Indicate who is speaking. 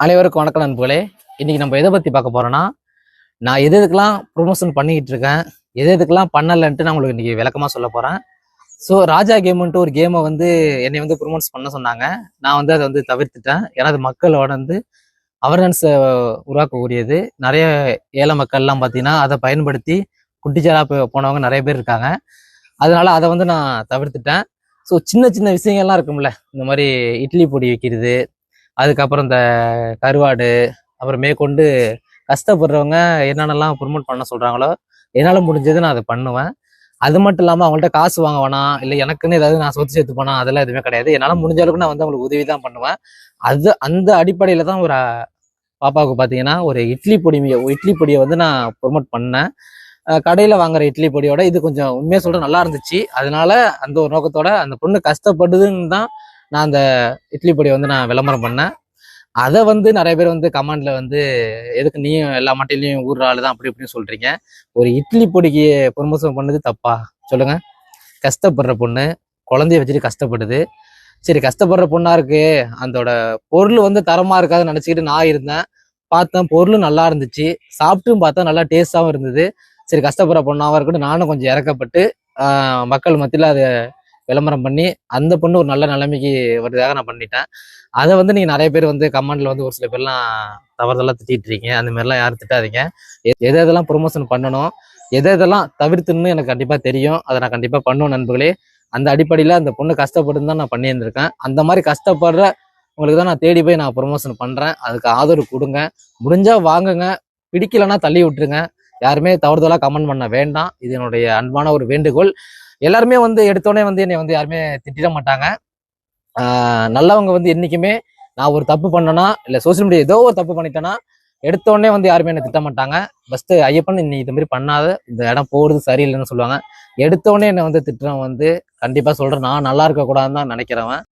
Speaker 1: அனைவருக்கும் வணக்கம் நண்பர்களே. இன்னைக்கு நம்ம எதை பற்றி பார்க்க போகிறோன்னா நான் எது எதுக்கெல்லாம் ப்ரொமோஷன் பண்ணிக்கிட்டு இருக்கேன் எது எதுக்கெல்லாம் பண்ணலைன்ட்டு நான் உங்களுக்கு இன்றைக்கி விளக்கமாக சொல்ல போகிறேன் ஸோ ராஜா கேமுன்ட்டு ஒரு கேமை வந்து என்னை வந்து ப்ரொமோட்ஸ் பண்ண சொன்னாங்க. நான் வந்து அதை வந்து தவிர்த்துட்டேன். ஏன்னா அது மக்களோட வந்து அவர்னன்ஸை உருவாக்கக்கூடியது. நிறைய ஏழை மக்கள்லாம் பார்த்தீங்கன்னா அதை பயன்படுத்தி குட்டிச்சாரா போனவங்க நிறைய பேர் இருக்காங்க. அதனால அதை வந்து நான் தவிர்த்துட்டேன். ஸோ சின்ன சின்ன விஷயங்கள்லாம் இருக்கும்ல. இந்த மாதிரி இட்லி பொடி வைக்கிறது அதுக்கப்புறம் இந்த கருவாடு அப்புறம் மேற்கொண்டு கஷ்டப்படுறவங்க என்னென்னலாம் ப்ரொமோட் பண்ண சொல்கிறாங்களோ என்னால் முடிஞ்சது நான் அதை பண்ணுவேன். அது மட்டும் இல்லாமல் அவங்கள்ட்ட காசு வாங்க வேணாம் இல்லை எனக்குன்னு ஏதாவது நான் சொத்து சேர்த்து போனா அதெல்லாம் எதுவுமே கிடையாது. என்னால் முடிஞ்ச அளவுக்கு நான் வந்து அவங்களுக்கு உதவி தான் பண்ணுவேன். அது அந்த அடிப்படையில் தான் ஒரு பாப்பாவுக்கு பார்த்தீங்கன்னா ஒரு இட்லி பொடி இட்லி பொடியை வந்து நான் ப்ரொமோட் பண்ணேன். கடையில் வாங்குற இட்லி பொடியோட இது கொஞ்சம் உண்மையாக சொல்கிறேன் நல்லா இருந்துச்சு. அதனால அந்த ஒரு நோக்கத்தோட அந்த பொண்ணு கஷ்டப்படுதுன்னு தான் நான் அந்த இட்லி பொடியை வந்து நான் விளம்பரம் பண்ணேன். அதை வந்து நிறைய பேர் வந்து கமெண்ட்ல வந்து எதுக்கு நீயும் எல்லா மட்டையிலையும் ஊர்ற ஆளு தான்? அப்படி இப்படின்னு சொல்றீங்க. ஒரு இட்லி பொடிக்கு ப்ரொமோஷன் பண்ணது தப்பா? சொல்லுங்க. கஷ்டப்படுற பொண்ணு குழந்தைய வச்சுட்டு கஷ்டப்படுது. சரி கஷ்டப்படுற பொண்ணா இருக்கு. அதோட பொருள் வந்து தரமா இருக்காதுன்னு நினச்சிக்கிட்டு நான் இருந்தேன். பார்த்தேன் பொருளும் நல்லா இருந்துச்சு. சாப்பிட்டும் பார்த்தா நல்லா டேஸ்டாகவும் இருந்தது. சரி கஷ்டப்படுற பொண்ணாகவும் இருக்கட்டும். நானும் கொஞ்சம் இறக்கப்பட்டு மக்கள் மத்தியில் அதை விளம்பரம் பண்ணி அந்த பொண்ணு ஒரு நல்ல நிலைமைக்கு வருதாக நான் பண்ணிட்டேன். அதை வந்து நீங்கள் நிறைய பேர் வந்து கமெண்ட்ல வந்து ஒரு சில பேர்லாம் தவறுதெல்லாம் திட்டிட்டு இருக்கீங்க. அந்த மாதிரிலாம் யாரும் திட்டாதீங்க. எதை எதெல்லாம் ப்ரொமோஷன் பண்ணணும் எதை எதெல்லாம் தவிர்த்துன்னு எனக்கு கண்டிப்பாக தெரியும். அதை நான் கண்டிப்பாக பண்ணுவேன் நண்பர்களே. அந்த அடிப்படையில் அந்த பொண்ணு கஷ்டப்பட்டு தான் நான் பண்ணியிருந்திருக்கேன். அந்த மாதிரி கஷ்டப்படுற உங்களுக்கு தான் நான் தேடி போய் நான் ப்ரொமோஷன் பண்ணுறேன் அதுக்கு ஆதரவு கொடுங்க. முடிஞ்சால் வாங்குங்க. பிடிக்கலன்னா தள்ளி விட்டுருங்க. யாருமே தவறுதலாக கமெண்ட் பண்ண வேண்டாம். இது என்னுடைய அன்பான ஒரு வேண்டுகோள். எல்லாருமே வந்து எடுத்தோடனே வந்து என்னை வந்து யாருமே திட்டிட மாட்டாங்க. நல்லவங்க வந்து என்றைக்குமே நான் ஒரு தப்பு பண்ணனா இல்லை சோஷியல் மீடியா ஏதோ ஒரு தப்பு பண்ணிட்டேன்னா எடுத்தோடனே வந்து யாருமே என்னை திட்ட மாட்டாங்க. ஃபஸ்ட்டு ஐயப்பன் நீ இது மாதிரி பண்ணாத இந்த இடம் போகிறது சரியில்லைன்னு சொல்லுவாங்க. எடுத்தோடனே என்னை வந்து திட்டுறவன் வந்து கண்டிப்பாக சொல்கிறேன் நான் நல்லா இருக்கக்கூடாதுன்னு தான் நினைக்கிறவன்.